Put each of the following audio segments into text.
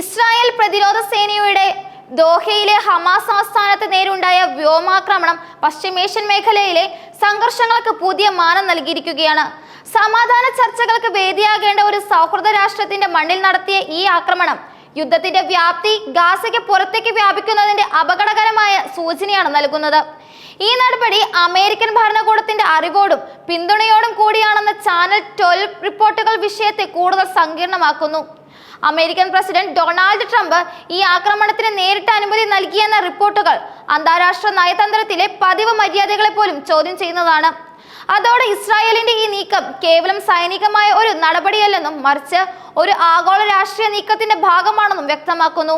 Israel പ്രതിരോധ സേനയുടെ ദോഹയിലെ Hamas ആസ്ഥാനത്ത് നേരുണ്ടായ വ്യോമാക്രമണം പശ്ചിമേഷ്യൻ മേഖലയിലെ സംഘർഷങ്ങൾക്ക് പുതിയ മാനം നൽകിയിരിക്കുകയാണ്. സമാധാന ചർച്ചകൾക്ക് വേദിയാകേണ്ട ഒരു സൗഹൃദ രാഷ്ട്രത്തിന്റെ മണ്ണിൽ നടത്തിയ ഈ ആക്രമണം യുദ്ധത്തിന്റെ വ്യാപ്തി ഗാസയ്ക്ക് പുറത്തേക്ക് വ്യാപിക്കുന്നതിന്റെ അപകടകരമായ സൂചനയാണ് നൽകുന്നത്. ഈ നടപടി അമേരിക്കൻ ഭരണകൂടത്തിന്റെ അറിവോടും പിന്തുണയോടും കൂടിയാണെന്ന ചാനൽ ട്വൽവ് റിപ്പോർട്ടുകൾ വിഷയത്തെ കൂടുതൽ സങ്കീർണമാക്കുന്നു. അമേരിക്കൻ പ്രസിഡന്റ് ഡൊണാൾഡ് ട്രംപ് ഈ ആക്രമണത്തിന് നേരിട്ട് അനുമതി നൽകിയെന്ന റിപ്പോർട്ടുകൾ അന്താരാഷ്ട്ര നയതന്ത്രത്തിലെ പതിവ് മര്യാദകളെ പോലും ചോദ്യം ചെയ്യുന്നതാണ്. അതോടെ ഇസ്രായേലിന്റെ ഈ നീക്കം കേവലം സൈനികമായ ഒരു നടപടിയല്ലെന്നും മറിച്ച് ഒരു ആഗോള രാഷ്ട്രീയ നീക്കത്തിന്റെ ഭാഗമാണെന്നും വ്യക്തമാക്കുന്നു.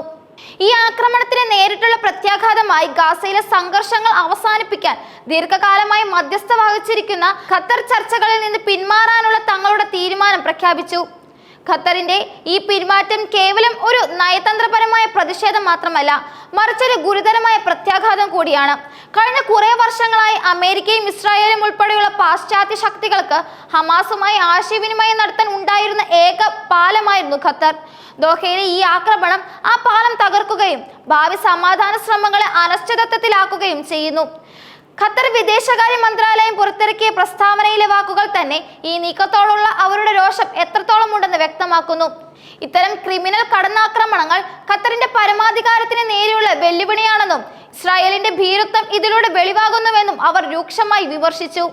ഈ ആക്രമണത്തിന് നേരിട്ടുള്ള പ്രത്യാഘാതമായി ഗാസയിലെ സംഘർഷങ്ങൾ അവസാനിപ്പിക്കാൻ ദീർഘകാലമായി മധ്യസ്ഥ വഹിച്ചിരിക്കുന്ന ഖത്തർ ചർച്ചകളിൽ നിന്ന് പിന്മാറാനുള്ള തങ്ങളുടെ തീരുമാനം പ്രഖ്യാപിച്ചു. ഖത്തറിന്റെ ഈ പിന്മാറ്റം കേവലം ഒരു നയതന്ത്രപരമായ പ്രതിഷേധം മാത്രമല്ല മറിച്ചൊരു ഗുരുതരമായ പ്രത്യാഘാതം കൂടിയാണ്. കഴിഞ്ഞ കുറെ വർഷങ്ങളായി അമേരിക്കയും ഇസ്രായേലും ഉൾപ്പെടെയുള്ള പാശ്ചാത്യ ശക്തികൾക്ക് ഹമാസുമായി ആശയവിനിമയം നടത്താൻ ഉണ്ടായിരുന്ന ഏക പാലമായിരുന്നു ഖത്തർ. ദോഹയിലെ ഈ ആക്രമണം ആ പാലം തകർക്കുകയും ഭാവി സമാധാന ശ്രമങ്ങളെ അനിശ്ചിതത്വത്തിലാക്കുകയും ചെയ്യുന്നു. ഖത്തർ വിദേശകാര്യ മന്ത്രാലയം പുറത്തിറക്കിയ പ്രസ്താവനയിലെ വാക്കുകൾ തന്നെ ഈ നീക്കത്തോടുള്ള അവരുടെ രോഷം എത്രത്തോളം ഉണ്ടെന്ന് വ്യക്തമാക്കുന്നു. ഇത്തരം ക്രിമിനൽ കടന്നാക്രമണങ്ങൾ ഖത്തറിന്റെ പരമാധികാരത്തിന് നേരെയുള്ള വെല്ലുവിളിയാണെന്നും ഇസ്രായേലിന്റെ ഭീരുത്വം ഇതിലൂടെ വെളിവാകുന്നുവെന്നും അവർ രൂക്ഷമായി വിമർശിച്ചു.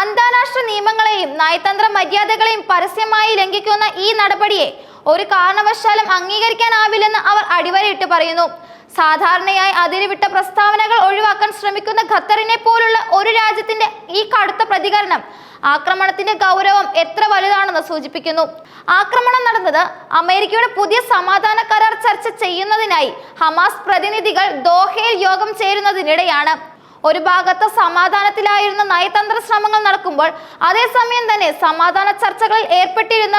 അന്താരാഷ്ട്ര നിയമങ്ങളെയും നയതന്ത്ര മര്യാദകളെയും പരസ്യമായി ലംഘിക്കുന്ന ഈ നടപടിയെ ഒരു കാരണവശാലും അംഗീകരിക്കാനാവില്ലെന്ന് അവർ അടിവരയിട്ട് പറയുന്നു. സാധാരണയായി അതിരുവിട്ട പ്രസ്താവനകൾ ഒഴിവാക്കാൻ ശ്രമിക്കുന്ന ഖത്തറിനെ പോലുള്ള ഒരു രാജ്യത്തിന്റെ ഈ കടുത്ത പ്രതികരണം ആക്രമണത്തിന്റെ ഗൗരവം എത്ര വലുതാണെന്ന് സൂചിപ്പിക്കുന്നു. ആക്രമണം നടന്നത് അമേരിക്കയുടെ പുതിയ സമാധാന കരാർ ചർച്ച ചെയ്യുന്നതിനായി ഹമാസ് പ്രതിനിധികൾ ദോഹയിൽ യോഗം ചേരുന്നതിനിടെയാണ്. ഒരു ഭാഗത്ത് സമാധാനത്തിലായിരുന്ന നയതന്ത്ര ശ്രമങ്ങൾ നടക്കുമ്പോൾ അതേസമയം തന്നെ സമാധാന ചർച്ചകളിൽ ഏർപ്പെട്ടിരുന്ന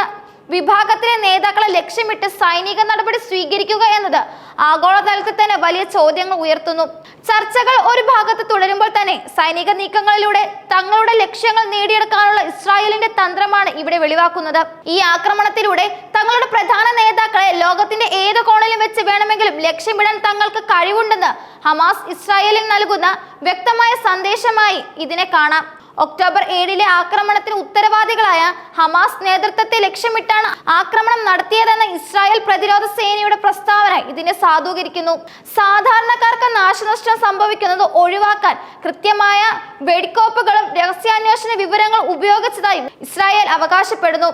വിഭാഗത്തിലെ നേതാക്കളെ ലക്ഷ്യമിട്ട് സൈനിക നടപടി സ്വീകരിക്കുക എന്നത് ആഗോളതലത്തിൽ തന്നെ വലിയ ചോദ്യങ്ങൾ ഉയർത്തുന്നു. ചർച്ചകൾ ഒരു ഭാഗത്ത് തുടരുമ്പോൾ തന്നെ സൈനിക നീക്കങ്ങളിലൂടെ തങ്ങളുടെ ലക്ഷ്യങ്ങൾ നേടിയെടുക്കാനുള്ള ഇസ്രായേലിന്റെ തന്ത്രമാണ് ഇവിടെ വെളിവാക്കുന്നത്. ഈ ആക്രമണത്തിലൂടെ തങ്ങളുടെ പ്രധാന നേതാക്കളെ ലോകത്തിന്റെ ഏത് കോണിലും വെച്ച് വേണമെങ്കിലും ലക്ഷ്യമിടാൻ തങ്ങൾക്ക് കഴിവുണ്ടെന്ന് ഹമാസ് ഇസ്രായേലിന് നൽകുന്ന വ്യക്തമായ സന്ദേശമായി ഇതിനെ കാണാം. ഒക്ടോബർ ഏഴിലെ ആക്രമണത്തിന് ഉത്തരവാദികളായ ഹമാസ് നേതൃത്വത്തെ ലക്ഷ്യമിട്ടാണ് ആക്രമണം നടത്തിയതെന്ന ഇസ്രായേൽ പ്രതിരോധ സേനയുടെ പ്രസ്താവന ഇതിനെ സാധൂകരിക്കുന്നു. സാധാരണക്കാർക്ക് നാശനഷ്ടം സംഭവിക്കുന്നത് ഒഴിവാക്കാൻ കൃത്യമായ വെടിക്കോപ്പുകളും രഹസ്യാന്വേഷണ വിവരങ്ങൾ ഉപയോഗിച്ചതായി ഇസ്രായേൽ അവകാശപ്പെടുന്നു.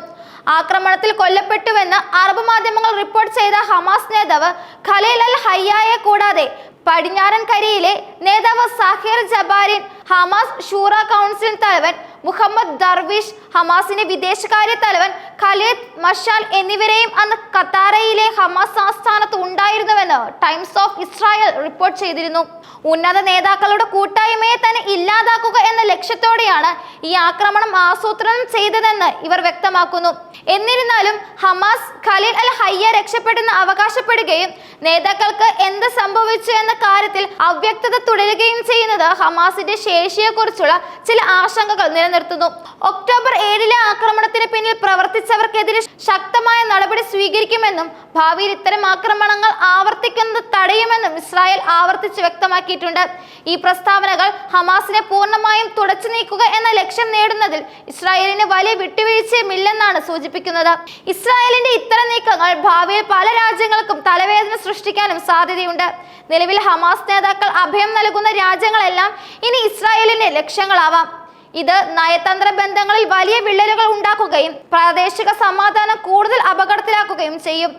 ആക്രമണത്തിൽ കൊല്ലപ്പെട്ടുവെന്ന് അറബ് മാധ്യമങ്ങൾ റിപ്പോർട്ട് ചെയ്ത ഹമാസ് നേതാവ് ഖലീൽ അൽ ഹയ്യായെ കൂടാതെ പടിഞ്ഞാറൻ കരയിലെ നേതാവ് Zaher Jabarin Hamas Shura council തലവൻ മുഹമ്മദ് ദർവിഷ് ഹമാസിന്റെ വിദേശകാര്യ തലവൻ ഖലീദ് മഷാൽ എന്നിവരെയും അന്ന് ഖത്താറയിലെ ഹമാസ് ആസ്ഥാനത്ത് ഉണ്ടായിരുന്നുവെന്ന് ടൈംസ് ഓഫ് ഇസ്രായേൽ റിപ്പോർട്ട് ചെയ്തിരുന്നു. ഉന്നത നേതാക്കളുടെ കൂട്ടായ്മയെ തന്നെ ഇല്ലാതാക്കുക എന്ന ലക്ഷ്യത്തോടെയാണ് ഈ ആക്രമണം ആസൂത്രണം ചെയ്തതെന്ന് ഇവർ വ്യക്തമാക്കുന്നു. എന്നിരുന്നാലും ഹമാസ് ഖലീൽ അൽ ഹയ്യ രക്ഷപ്പെടുന്ന അവകാശപ്പെടുകയും നേതാക്കൾക്ക് എന്ത് സംഭവിച്ചു എന്ന കാര്യത്തിൽ അവ്യക്തത തുടരുകയും ചെയ്യുന്നത് ഹമാസിന്റെ ശേഷിയെക്കുറിച്ചുള്ള ചില ആശങ്കകൾ നിലനിർത്തുന്നു. ഒക്ടോബർ ഏഴിലെ ആക്രമണത്തിന് പിന്നിൽ പ്രവർത്തിച്ചവർക്കെതിരെ ശക്തമായ നടപടി സ്വീകരിക്കുമെന്നും ഭാവിയിൽ ഇത്തരം ആക്രമണങ്ങൾ ആവർത്തിക്കുന്നത് തടയുമെന്നും ഇസ്രായേൽ ആവർത്തിച്ച് വ്യക്തമാക്കിയിട്ടുണ്ട്. ഈ പ്രസ്താവനകൾ ഹമാസിനെ പൂർണമായും തുടച്ചു നീക്കുക എന്ന ലക്ഷ്യം നേടുന്നതിൽ ഇസ്രായേലിന് വലിയ വിട്ടുവീഴ്ചയുമില്ലെന്നാണ് സൂചിപ്പിക്കുന്നത്. ഇസ്രായേലിന്റെ ഇത്തരം നീക്കങ്ങൾ ഭാവിയിൽ പല രാജ്യങ്ങൾക്കും തലവേദന സൃഷ്ടിക്കാനും സാധ്യതയുണ്ട്. നിലവിൽ ഹമാസ് നേതാക്കൾ അഭയം നൽകുന്ന രാജ്യങ്ങളെല്ലാം ഇനി ഇസ്രായേലിന്റെ ലക്ഷ്യങ്ങളാവാം. ഇത് നയതന്ത്ര ബന്ധങ്ങളിൽ വലിയ വിള്ളലുകൾ ഉണ്ടാക്കുകയും പ്രാദേശിക സമാധാനം കൂടുതൽ അപകടത്തിലാക്കുകയും ചെയ്യും.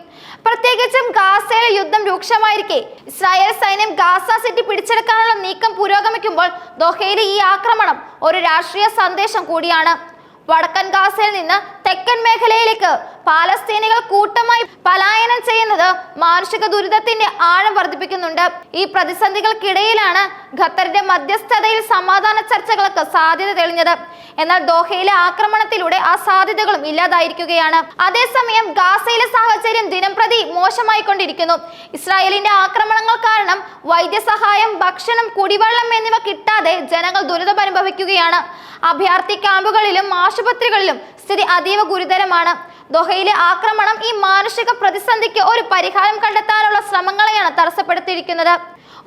പ്രത്യേകിച്ചും ഗാസയിലെ യുദ്ധം രൂക്ഷമായിരിക്കെ. ഇസ്രായേൽ സൈന്യം ഗാസ സിറ്റി പിടിച്ചെടുക്കാനുള്ള നീക്കം പുരോഗമിക്കുമ്പോൾ ദോഹയിലെ ഈ ആക്രമണം ഒരു രാഷ്ട്രീയ സന്ദേശം കൂടിയാണ്. വടക്കൻ ഗാസയിൽ നിന്ന് തെക്കൻ മേഖലയിലേക്ക് പാലസ്തീനികൾ കൂട്ടമായി പലായനം ചെയ്യുന്നത് മാനുഷിക ദുരിതത്തിന്റെ ആഴം വർദ്ധിപ്പിക്കുന്നുണ്ട്. ഈ പ്രതിസന്ധികൾക്കിടയിലാണ് ഖത്തറിന്റെ മധ്യസ്ഥതയിൽ സമാധാന ചർച്ചകൾക്ക് സാധ്യത തെളിഞ്ഞത്. എന്നാൽ ദോഹയിലെ ആക്രമണത്തിലൂടെ ആ സാധ്യതകളും ഇല്ലാതായിരിക്കുകയാണ്. അതേസമയം ഗാസയിലെ സാഹചര്യം ദിനംപ്രതി മോശമായിക്കൊണ്ടിരിക്കുന്നു. ഇസ്രായേലിന്റെ ആക്രമണങ്ങൾ കാരണം വൈദ്യസഹായം ഭക്ഷണം കുടിവെള്ളം എന്നിവ കിട്ടാതെ ജനങ്ങൾ ദുരിതമനുഭവിക്കുകയാണ്. അഭയാർത്ഥി ക്യാമ്പുകളിലും ആശുപത്രികളിലും സ്ഥിതി അതീവ ഗുരുതരമാണ്. ദോഹയിലെ ആക്രമണം ഈ മാനുഷിക പ്രതിസന്ധിക്ക് ഒരു പരിഹാരം കണ്ടെത്താനുള്ള ശ്രമങ്ങളെയാണ് തടസ്സപ്പെടുത്തിയിരിക്കുന്നത്.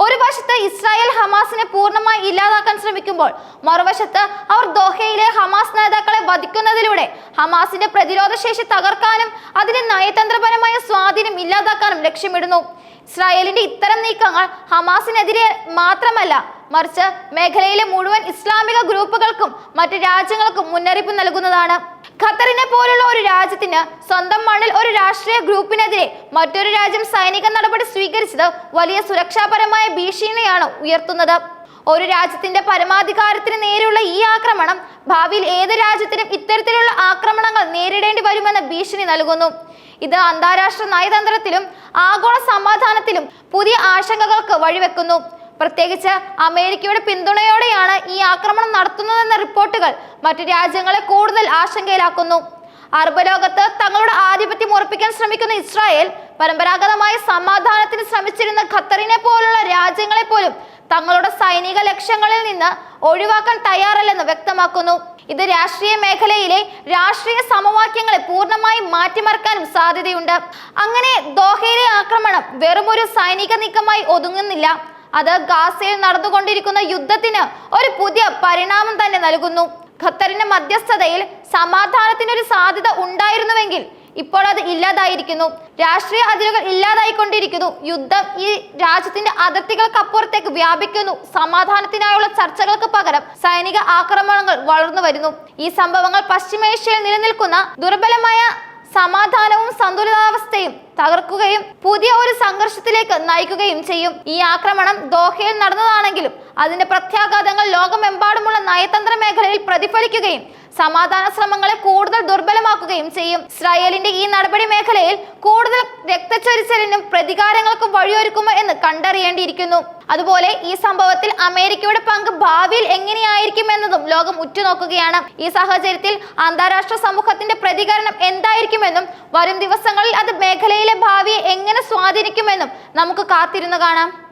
ഒരു വശത്ത് ഇസ്രായേൽ ഹമാസിനെ പൂർണമായി ഇല്ലാതാക്കാൻ ശ്രമിക്കുമ്പോൾ മറുവശത്ത് അവർ ദോഹയിലെ ഹമാസ് നേതാക്കളെ വധിക്കുന്നതിലൂടെ ഹമാസിന്റെ പ്രതിരോധ ശേഷി തകർക്കാനും അതിന്റെ നയതന്ത്രപരമായ സ്വാധീനം ഇല്ലാതാക്കാനും ലക്ഷ്യമിടുന്നു. ഇസ്രായേലിന്റെ ഇത്തരം നീക്കങ്ങൾ ഹമാസിനെതിരെ മാത്രമല്ല മറിച്ച് മേഖലയിലെ മുഴുവൻ ഇസ്ലാമിക ഗ്രൂപ്പുകൾക്കും മറ്റു രാജ്യങ്ങൾക്കും മുന്നറിയിപ്പ് നൽകുന്നതാണ്. ഖത്തറിനെ പോലുള്ള ഒരു രാജ്യത്തിന് സ്വന്തം മണ്ണിൽ ഒരു രാഷ്ട്രീയ ഗ്രൂപ്പിനെതിരെ മറ്റൊരു രാജ്യം സൈനിക നടപടി സ്വീകരിച്ചത് വലിയ സുരക്ഷാപരമായ ഭീഷണിയാണ് ഉയർത്തുന്നത്. ഒരു രാജ്യത്തിന്റെ പരമാധികാരത്തിന് നേരെയുള്ള ഈ ആക്രമണം ഭാവിയിൽ ഏത് രാജ്യത്തിനും ഇത്തരത്തിലുള്ള ആക്രമണങ്ങൾ നേരിടേണ്ടി വരുമെന്ന ഭീഷണി നൽകുന്നു. ഇത് അന്താരാഷ്ട്ര നയതന്ത്രത്തിലും ആഗോള സമാധാനത്തിലും പുതിയ ആശങ്കകൾക്ക് വഴിവെക്കുന്നു. പ്രത്യേകിച്ച് അമേരിക്കയുടെ പിന്തുണയോടെയാണ് ഈ ആക്രമണം നടത്തുന്നതെന്ന റിപ്പോർട്ടുകൾ മറ്റു രാജ്യങ്ങളെ കൂടുതൽ ആശങ്കയിലാക്കുന്നു. അറബ് ലോകത്ത് തങ്ങളുടെ ആധിപത്യം ഉറപ്പിക്കാൻ ശ്രമിക്കുന്ന ഇസ്രായേൽ പരമ്പരാഗതമായ സമാധാനത്തിന് ശ്രമിച്ചിരുന്ന ഖത്തറിനെ പോലുള്ള രാജ്യങ്ങളെ പോലും തങ്ങളുടെ സൈനിക ലക്ഷ്യങ്ങളിൽ നിന്ന് ഒഴിവാക്കാൻ തയ്യാറല്ലെന്ന് വ്യക്തമാക്കുന്നു. ഇത് രാഷ്ട്രീയ മേഖലയിലെ രാഷ്ട്രീയ സമവാക്യങ്ങളെ പൂർണമായി മാറ്റിമറിക്കാനും സാധ്യതയുണ്ട്. അങ്ങനെ ദോഹയിലെ ആക്രമണം വെറുമൊരു സൈനിക നീക്കമായി ഒതുങ്ങുന്നില്ല. അത് ഗാസയിൽ നടന്നുകൊണ്ടിരിക്കുന്ന യുദ്ധത്തിന് ഒരു പുതിയ പരിണാമം തന്നെ നൽകുന്നു. ഖത്തറിന്റെ മധ്യസ്ഥതയിൽ സമാധാനത്തിനൊരു സാധ്യത ഉണ്ടായിരുന്നുവെങ്കിൽ ഇപ്പോൾ അത് ഇല്ലാതായിരിക്കുന്നു. രാഷ്ട്രീയ അതിരുകൾ ഇല്ലാതായിക്കൊണ്ടിരിക്കുന്നു. യുദ്ധം ഈ രാജ്യത്തിന്റെ അതിർത്തികൾക്കപ്പുറത്തേക്ക് വ്യാപിക്കുന്നു. സമാധാനത്തിനായുള്ള ചർച്ചകൾക്ക് പകരം സൈനിക ആക്രമണങ്ങൾ വളർന്നു വരുന്നു ഈ സംഭവങ്ങൾ പശ്ചിമേഷ്യയിൽ നിലനിൽക്കുന്ന ദുർബലമായ സമാധാനവും സന്തുലിതാവസ്ഥയും തകർക്കുകയും പുതിയ ഒരു സംഘർഷത്തിലേക്ക് നയിക്കുകയും ചെയ്യും. ഈ ആക്രമണം ദോഹയിൽ നടന്നതാണെങ്കിലും അതിന്റെ പ്രത്യാഘാതങ്ങൾ ലോകമെമ്പാടുമുള്ള നയതന്ത്ര മേഖലയിൽ പ്രതിഫലിക്കുകയും സമാധാന ശ്രമങ്ങളെ കൂടുതൽ ദുർബലമാക്കുകയും ചെയ്യും. ഇസ്രായേലിന്റെ ഈ നടപടി മേഖലയിൽ കൂടുതൽ രക്തച്ചൊരിച്ചിലിനും പ്രതികാരങ്ങൾക്കും വഴിയൊരുക്കുമോ എന്ന് കണ്ടറിയേണ്ടിയിരിക്കുന്നു. അതുപോലെ ഈ സംഭവത്തിൽ അമേരിക്കയുടെ പങ്ക് ഭാവിയിൽ എങ്ങനെയായിരിക്കും എന്നതും ലോകം ഉറ്റുനോക്കുകയാണ്. ഈ സാഹചര്യത്തിൽ അന്താരാഷ്ട്ര സമൂഹത്തിന്റെ പ്രതികരണം എന്തായിരിക്കുമെന്നും വരും ദിവസങ്ങളിൽ അത് മേഖലയിലെ ഭാവിയെ എങ്ങനെ സ്വാധീനിക്കുമെന്നും നമുക്ക് കാത്തിരുന്നു കാണാം.